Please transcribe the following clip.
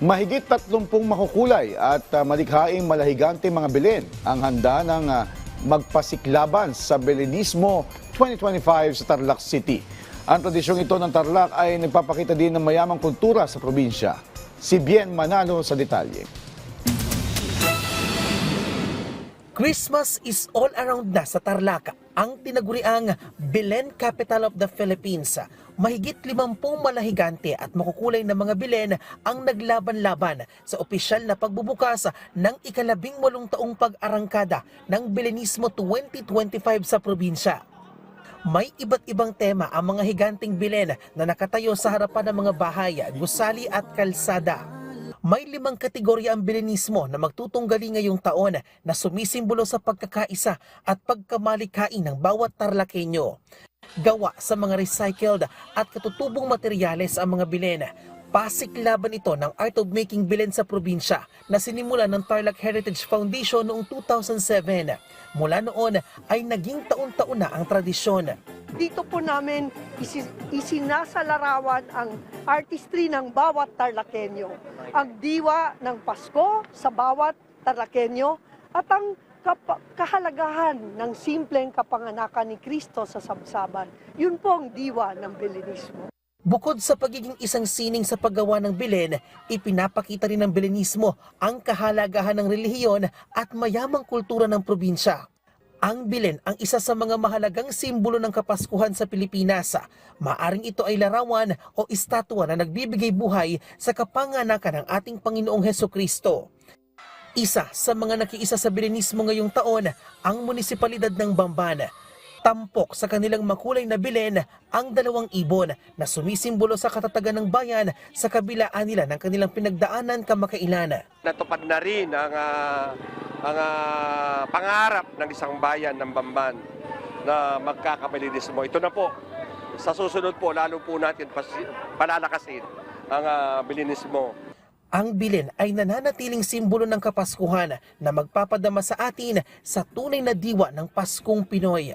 Mahigit 30 makukulay at uh, malikhaing malahigante mga bilin ang handa ng uh, magpasiklaban sa Belinismo 2025 sa Tarlac City. Ang tradisyong ito ng Tarlac ay nagpapakita din ng mayamang kultura sa probinsya. Si Bien Manalo sa detalye. Christmas is all around na sa Tarlac, ang tinaguriang Belen Capital of the Philippines. Mahigit limampung malahigante at makukulay na mga Belen ang naglaban-laban sa opisyal na pagbubukas ng ikalabing walong taong pag-arangkada ng Belenismo 2025 sa probinsya. May iba't ibang tema ang mga higanting bilen na nakatayo sa harapan ng mga bahay, gusali at kalsada. May limang kategorya ang bilenismo na magtutunggali ngayong taon na sumisimbolo sa pagkakaisa at pagkamalikain ng bawat tarlakenyo. Gawa sa mga recycled at katutubong materyales ang mga bilen. Pasiklaban ito ng Art of Making Bilen sa probinsya na sinimula ng Tarlac Heritage Foundation noong 2007. Mula noon ay naging taon-taon na ang tradisyon. Dito po namin isi- isinasalarawan ang artistry ng bawat Tarlakenyo. Ang diwa ng Pasko sa bawat Tarlakenyo at ang kahalagahan ng simpleng kapanganakan ni Kristo sa sabsaban. Yun po ang diwa ng Belinismo. Bukod sa pagiging isang sining sa paggawa ng bilen, ipinapakita rin ng bilenismo ang kahalagahan ng relihiyon at mayamang kultura ng probinsya. Ang bilen ang isa sa mga mahalagang simbolo ng Kapaskuhan sa Pilipinas. Maaring ito ay larawan o estatwa na nagbibigay buhay sa kapanganakan ng ating Panginoong Heso Kristo. Isa sa mga nakiisa sa bilenismo ngayong taon ang munisipalidad ng Bamban. Tampok sa kanilang makulay na bilen ang dalawang ibon na sumisimbolo sa katatagan ng bayan sa kabilaan nila ng kanilang pinagdaanan kamakailan. natupad na rin ang, ah, ang ah, pangarap ng isang bayan ng Bamban na magkakabilismo. Ito na po. Sa susunod po, lalo po natin palalakasin ang ah, bilinismo. Ang bilin ay nananatiling simbolo ng Kapaskuhan na magpapadama sa atin sa tunay na diwa ng Paskong Pinoy.